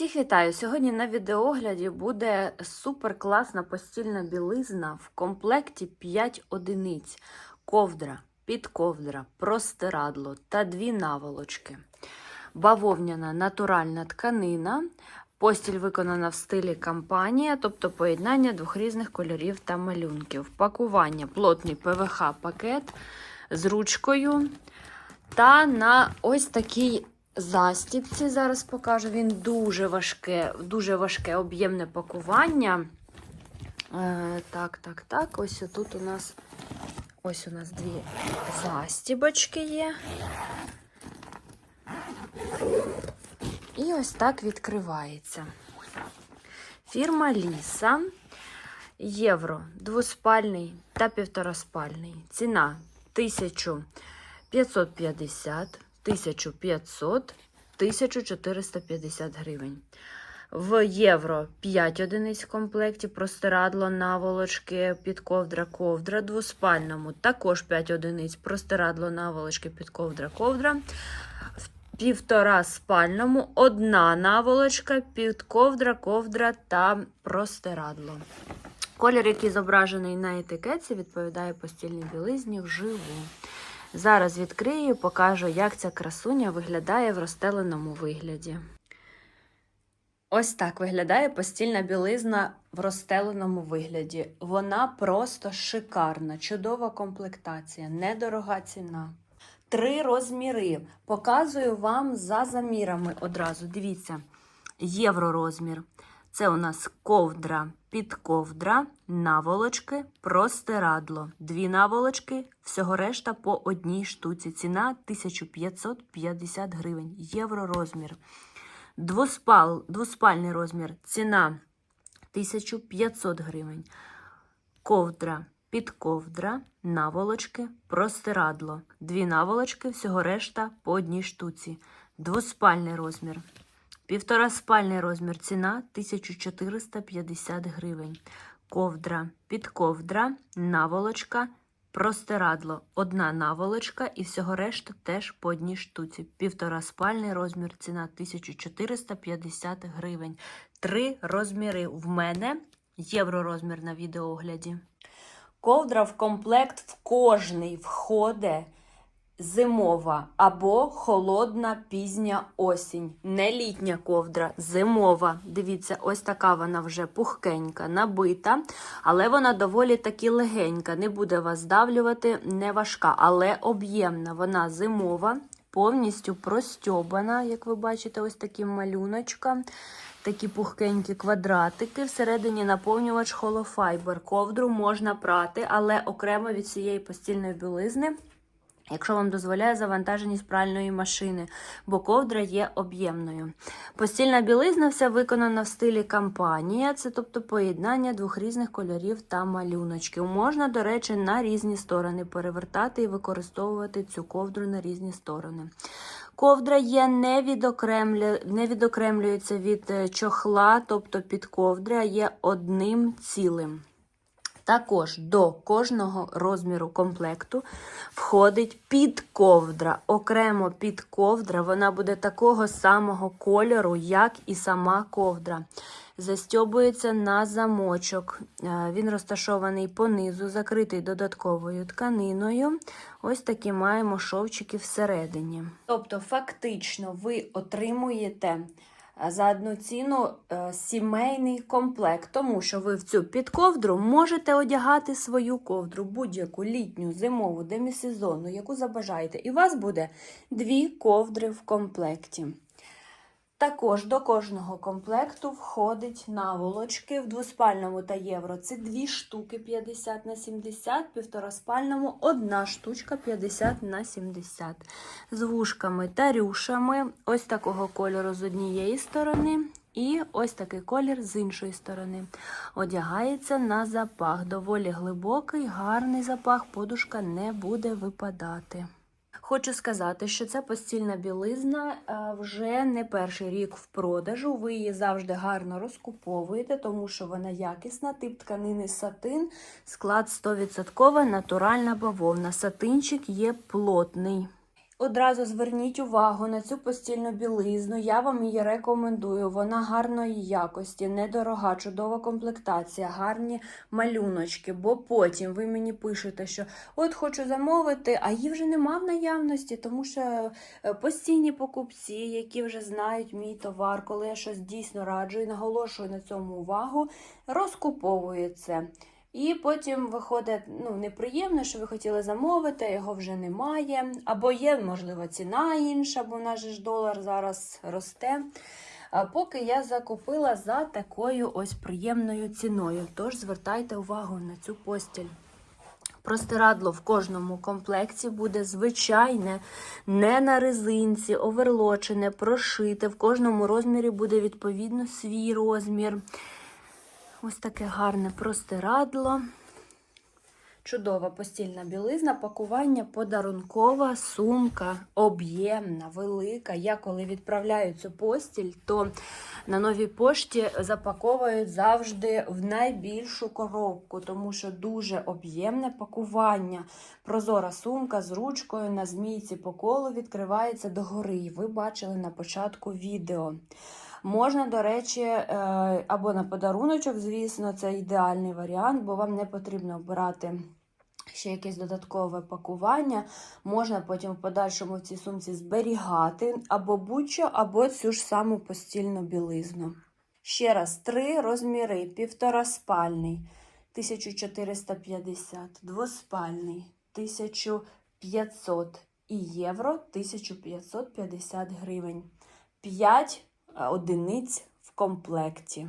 Всіх вітаю! Сьогодні на відеогляді буде супер класна постільна білизна в комплекті 5 одиниць, ковдра, підковдра, простирадло та дві наволочки. Бавовняна натуральна тканина. Постіль виконана в стилі кампанія, тобто поєднання двох різних кольорів та малюнків. Пакування плотний ПВХ пакет з ручкою. Та на ось такій застіпці, зараз покажу, він дуже важке, дуже важке об'ємне пакування. Е, так, так, так. Ось тут у нас ось у нас дві застібочки є. І ось так відкривається. Фірма Ліса. Євро двоспальний та півтораспальний. Ціна 1550, 1500, 1450 гривень. В євро 5 одиниць в комплекті, простирадло, наволочки, підковдра, ковдра. Двоспальному також 5 одиниць, простирадло, наволочки, підковдра, ковдра. В півтора спальному одна наволочка, підковдра, ковдра та простирадло. Колір, який зображений на етикетці, відповідає постільній білизні вживу. Зараз відкрию і покажу, як ця красуня виглядає в розстеленому вигляді. Ось так виглядає постільна білизна в розстеленому вигляді. Вона просто шикарна, чудова комплектація, недорога ціна. Три розміри. Показую вам за замірами одразу. Дивіться, євро розмір. Це у нас ковдра, підковдра, наволочки, простирадло. Дві наволочки, всього решта по одній штуці. Ціна 1550 гривень. Євро розмір. Двоспал, двоспальний розмір. Ціна 1500 гривень. Ковдра, підковдра, наволочки, простирадло. Дві наволочки, всього решта по одній штуці. Двоспальний розмір. Півтораспальний розмір ціна 1450 гривень. Ковдра, підковдра, наволочка, простирадло. Одна наволочка і всього решта теж по одній штуці. Півтора спальний розмір ціна 1450 гривень. Три розміри в мене. Євро розмір на відеоогляді. Ковдра в комплект в кожний входить зимова або холодна пізня осінь. Не літня ковдра, зимова. Дивіться, ось така вона вже пухкенька, набита, але вона доволі таки легенька. Не буде вас здавлювати, не важка, але об'ємна. Вона зимова, повністю простьобана, як ви бачите, ось таким малюночком. Такі пухкенькі квадратики. Всередині наповнювач холофайбер. Ковдру можна прати, але окремо від цієї постільної білизни якщо вам дозволяє завантаженість пральної машини, бо ковдра є об'ємною. Постільна білизна вся виконана в стилі кампанія, це тобто поєднання двох різних кольорів та малюночків. Можна, до речі, на різні сторони перевертати і використовувати цю ковдру на різні сторони. Ковдра є не, відокремлю... не відокремлюється від е, чохла, тобто під ковдри, а є одним цілим. Також до кожного розміру комплекту входить підковдра. Окремо підковдра, вона буде такого самого кольору, як і сама ковдра. Застьобується на замочок. Е, Він розташований понизу, закритий додатковою тканиною. Ось такі маємо шовчики всередині. Тобто, фактично, ви отримуєте за одну ціну е, сімейний комплект, тому що ви в цю підковдру можете одягати свою ковдру, будь-яку літню, зимову, демісезонну, яку забажаєте. І у вас буде дві ковдри в комплекті. Також до кожного комплекту входить наволочки в двоспальному та євро. Це дві штуки 50 на 70, півтораспальному одна штучка 50 на 70. З вушками та рюшами. Ось такого кольору з однієї сторони. І ось такий колір з іншої сторони. Одягається на запах. Доволі глибокий, гарний запах, подушка не буде випадати. Хочу сказати, що ця постільна білизна е, вже не перший рік в продажу. Ви її завжди гарно розкуповуєте, тому що вона якісна, тип тканини сатин, склад 100% натуральна бавовна. Сатинчик є плотний. Одразу зверніть увагу на цю постільну білизну. Я вам її рекомендую. Вона гарної якості, недорога, чудова комплектація, гарні малюночки. Бо потім ви мені пишете, що от хочу замовити, а її вже нема в наявності, тому що е, постійні покупці, які вже знають мій товар, коли я щось дійсно раджу і наголошую на цьому увагу, розкуповують це. І потім виходить ну, неприємно, що ви хотіли замовити, його вже немає. Або є, можливо, ціна інша, бо в ж долар зараз росте. А поки я закупила за такою ось приємною ціною. Тож звертайте увагу на цю постіль. Простирадло в кожному комплекті буде звичайне, не на резинці, оверлочене, прошите. В кожному розмірі буде відповідно свій розмір. Ось таке гарне простирадло. Чудова постільна білизна, пакування подарункова, сумка, об'ємна, велика. Я коли відправляю цю постіль, то на новій пошті запаковують завжди в найбільшу коробку, тому що дуже об'ємне пакування. Прозора сумка з ручкою на змійці по колу відкривається догори. Ви бачили на початку відео. Можна, до речі, е, або на подаруночок, звісно, це ідеальний варіант, бо вам не потрібно обирати ще якесь додаткове пакування. Можна потім в подальшому в цій сумці зберігати або будь-що, або цю ж саму постільну білизну. Ще раз, три розміри: півтораспальний 1450, двоспальний 1500 і євро 1550 гривень. 5 одиниць в комплекті.